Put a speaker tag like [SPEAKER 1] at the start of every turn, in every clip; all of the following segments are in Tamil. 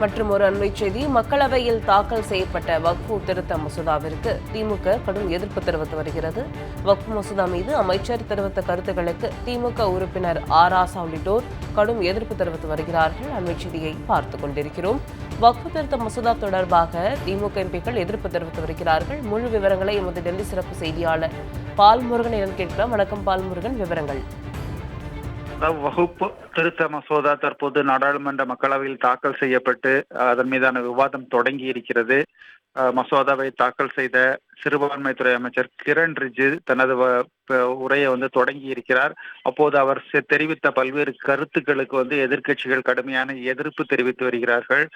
[SPEAKER 1] மற்றும் ஒரு அண்மை செய்தி மக்களவையில் தாக்கல் செய்யப்பட்ட வக்ஃபு திருத்த மசோதாவிற்கு திமுக கடும் எதிர்ப்பு தெரிவித்து வருகிறது. வக்ஃபு மசோதா மீது அமைச்சர் தெரிவித்த கருத்துக்களுக்கு திமுக உறுப்பினர் ஆர் உள்ளிட்டோர் கடும் எதிர்ப்பு தெரிவித்து வருகிறார்கள். அண்மை செய்தியை பார்த்துக் கொண்டிருக்கிறோம். வக்ஃபு திருத்த மசோதா தொடர்பாக திமுக எம்பிக்கள் எதிர்ப்பு தெரிவித்து வருகிறார்கள். முழு விவரங்களை எமது டெல்லி சிறப்பு செய்தியாளர் பால்முருகனிடம் கேட்கிறோம் வணக்கம் பால்முருகன். விவரங்கள்.
[SPEAKER 2] வகுப்பு திருத்த மசோதா தற்போது நாடாளுமன்ற மக்களவையில் தாக்கல் செய்யப்பட்டு அதன் மீதான விவாதம் தொடங்கி இருக்கிறது. மசோதாவை தாக்கல் செய்த சிறுபான்மைத்துறை அமைச்சர் கிரண் ரிஜிஜு தனது வ- உரையை வந்து தொடங்கி இருக்கிறார். அப்போது அவர் செ- தெரிவித்த பல்வேறு கருத்துக்களுக்கு வந்து எதிர்க்கட்சிகள் கடுமையான எதிர்ப்பு தெரிவித்து வருகிறார்கள்.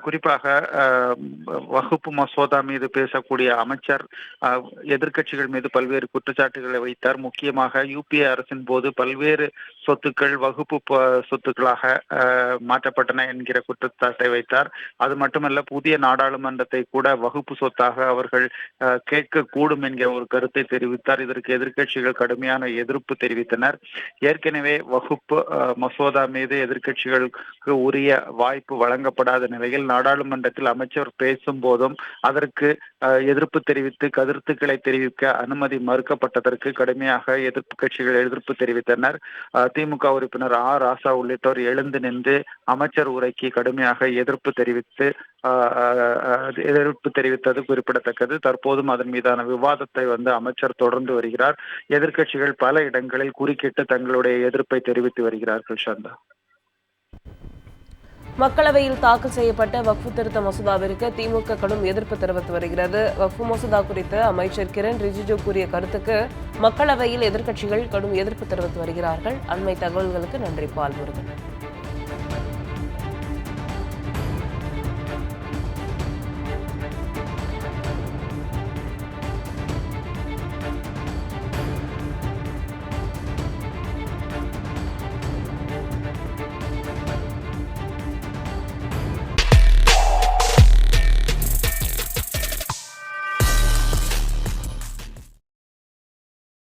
[SPEAKER 2] குறிப்பாக வகுப்பு மசோதா மீது பேசக்கூடிய அமைச்சர் எதிர்கட்சிகள் எதிர்க்கட்சிகள் மீது பல்வேறு குற்றச்சாட்டுகளை வைத்தார். முக்கியமாக யூபிஏ அரசின் போது பல்வேறு சொத்துக்கள் வகுப்பு சொத்துக்களாக மாற்றப்பட்டன என்கிற குற்றச்சாட்டை வைத்தார். அது மட்டுமல்ல புதிய நாடாளுமன்றத்தை கூட வகுப்பு சொத்தாக அவர்கள் கேட்கக்கூடும் என்கிற ஒரு கருத்தை தெரிவித்தார். இதற்கு எதிர்க்கட்சிகள் கடுமையான எதிர்ப்பு தெரிவித்தனர். ஏற்கனவே வகுப்பு அஹ், மசோதா மீது எதிர்க்கட்சிகளுக்கு உரிய வாய்ப்பு வழங்கப்படாத நிலையில் நாடாளுமன்றத்தில் அமைச்சர் பேசும் போதும் அதற்கு எதிர்ப்பு தெரிவித்து கருத்துக்களை தெரிவிக்க அனுமதி மறுக்கப்பட்டதற்கு கடுமையாக எதிர்ப்பு கட்சிகள் எதிர்ப்பு தெரிவித்தனர். திமுக உறுப்பினர் ஆ ராசா உள்ளிட்டோர் எழுந்து நின்று அமைச்சர் உரைக்கு கடுமையாக எதிர்ப்பு தெரிவித்து அஹ், எதிர்ப்பு தெரிவித்தது குறிப்பிடத்தக்கது. தற்போதும் அதன் மீதான விவாதத்தை வந்து அமைச்சர் தொடர்ந்து வருகிறார். எதிர்க்கட்சிகள் பல இடங்களில் குறுக்கிட்டு தங்களுடைய எதிர்ப்பை தெரிவித்து வருகிறார்கள் சந்தா
[SPEAKER 1] மக்களவையில் தாக்கல் செய்யப்பட்ட வக்ஃபு திருத்த மசோதாவிற்கு திமுக கடும் எதிர்ப்பு தெரிவித்து வருகிறது. வக்ஃபு மசோதா குறித்து அமைச்சர் கிரண் ரிஜிஜு கூறிய கருத்துக்கு மக்களவையில் எதிர்க்கட்சிகள் கடும் எதிர்ப்பு தெரிவித்து வருகிறார்கள். அண்மை தகவல்களுக்கு நன்றி பால்முருகன்